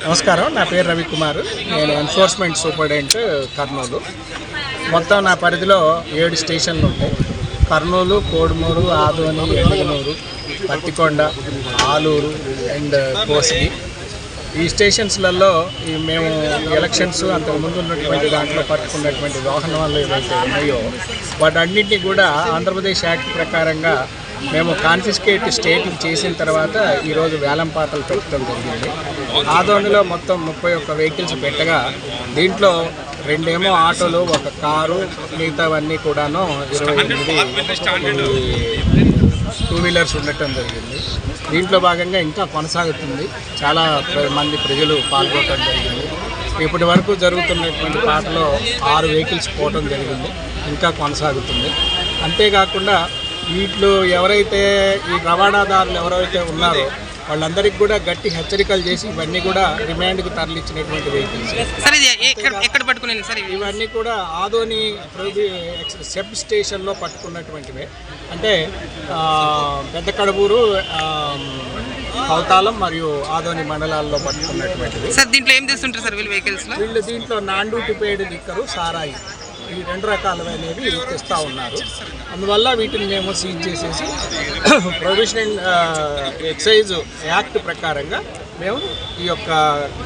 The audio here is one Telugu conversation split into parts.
నమస్కారం నా పేరు రవికుమార్. నేను ఎన్ఫోర్స్మెంట్ సూపరింటెండెంట్ కర్నూలు. మొత్తం నా పరిధిలో ఏడు స్టేషన్లు ఉంటాయి. కర్నూలు కోడుమూరు ఆదోని ఎడుగునూరు పత్తికొండ ఆలూరు అండ్ కోసిగి. ఈ స్టేషన్స్లలో ఈ మేము ఎలక్షన్స్ అంతకుముందు ఉన్నటువంటి దాంట్లో పట్టుకున్నటువంటి వాహనాలు ఏవైతే ఉన్నాయో వాటన్నింటినీ కూడా ఆంధ్రప్రదేశ్ యాక్ట్ ప్రకారంగా మేము కాన్ఫిస్కేట్ స్టేటింగ్ చేసిన తర్వాత ఈరోజు వేలం పాటలు పెట్టడం జరిగింది. ఆదోనిలో మొత్తం ముప్పై ఒక్క వెహికల్స్ పెట్టగా దీంట్లో రెండేమో ఆటోలు ఒక కారు మిగతావన్నీ కూడాను ఇరవై ఎనిమిది టూ వీలర్స్ ఉండటం జరిగింది. దీంట్లో భాగంగా ఇంకా కొనసాగుతుంది. చాలా మంది ప్రజలు పాల్గొనడం జరిగింది. ఇప్పటి వరకు జరుగుతున్నటువంటి పాటలో ఆరు వెహికల్స్ పోవటం జరిగింది. ఇంకా కొనసాగుతుంది. అంతేకాకుండా వీటిలో ఎవరైతే ఈ రవాణాదారులు ఎవరైతే ఉన్నారో వాళ్ళందరికీ కూడా గట్టి హెచ్చరికలు చేసి ఇవన్నీ కూడా రిమాండ్కి తరలించినటువంటి వెహికల్స్ ఇవన్నీ కూడా ఆదోని సెబ్ స్టేషన్లో పట్టుకున్నటువంటివే. అంటే పెద్ద కడబూరు కౌతాలం మరియు ఆదోని మండలాల్లో పట్టుకున్నటువంటివి సార్ దీంట్లో ఏం చేస్తుంటారు సార్ వీళ్ళు వెహికల్స్ వీళ్ళు దీంట్లో నాన్ డ్యూటీ లిక్కరు సారాయి. ఈ రెండు రకాలైనవి తెస్తూ ఉన్నారు. అందువల్ల వీటిని మేము సీజ్ చేసేసి ప్రొవిషనల్ ఎక్సైజ్ యాక్ట్ ప్రకారంగా మేము ఈ యొక్క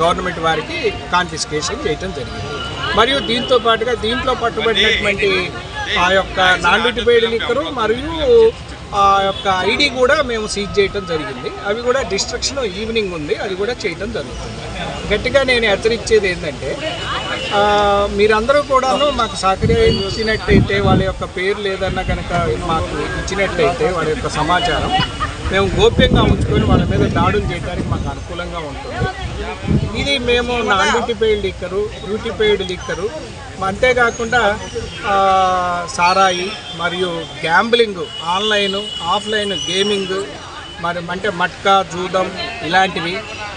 గవర్నమెంట్ వారికి కాన్ఫిస్కేషన్ చేయటం జరిగింది. మరియు దీంతో పాటుగా దీంట్లో పట్టుబడినటువంటి ఆ యొక్క నాన్ డ్యూటీ లిక్కరు మరియు ఆ యొక్క ఐడి కూడా మేము సీజ్ చేయటం జరిగింది. అవి కూడా డిస్ట్రక్షన్ ఈవినింగ్ ఉంది అది కూడా చేయటం జరుగుతుంది. గట్టిగా నేను హెచ్చరించేది ఏంటంటే మీరందరూ కూడాను మాకు సహకరించినట్టయితే వాళ్ళ యొక్క పేరు లేదన్నా కనుక మాకు ఇచ్చినట్టయితే వాళ్ళ యొక్క సమాచారం మేము గోప్యంగా ఉంచుకొని వాళ్ళ మీద దాడులు చేయడానికి మాకు అనుకూలంగా ఉంటుంది. ఇది మేము non duty paid liquor duty paid liquor అంతేకాకుండా సారాయి మరియు గ్యాంబ్లింగ్ ఆన్లైన్ ఆఫ్లైన్ గేమింగ్ మరి అంటే మట్కా జూదం ఇలాంటివి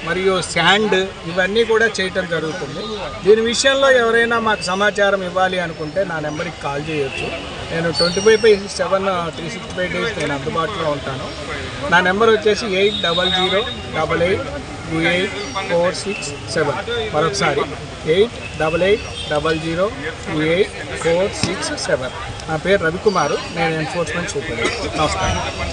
మరియు శాండ్ ఇవన్నీ కూడా చేయటం జరుగుతుంది. దీని విషయంలో ఎవరైనా మాకు సమాచారం ఇవ్వాలి అనుకుంటే నా నెంబర్కి కాల్ చేయొచ్చు. నేను twenty five by seven three sixty five days నేను అందుబాటులో ఉంటాను. నా నెంబర్ వచ్చేసి eight double zero double eight two eight four six seven. మరొకసారి eight double eight double zero two eight four six seven. నా పేరు రవికుమారు. నేను ఎన్ఫోర్స్మెంట్ సూపర్ నమస్కారం.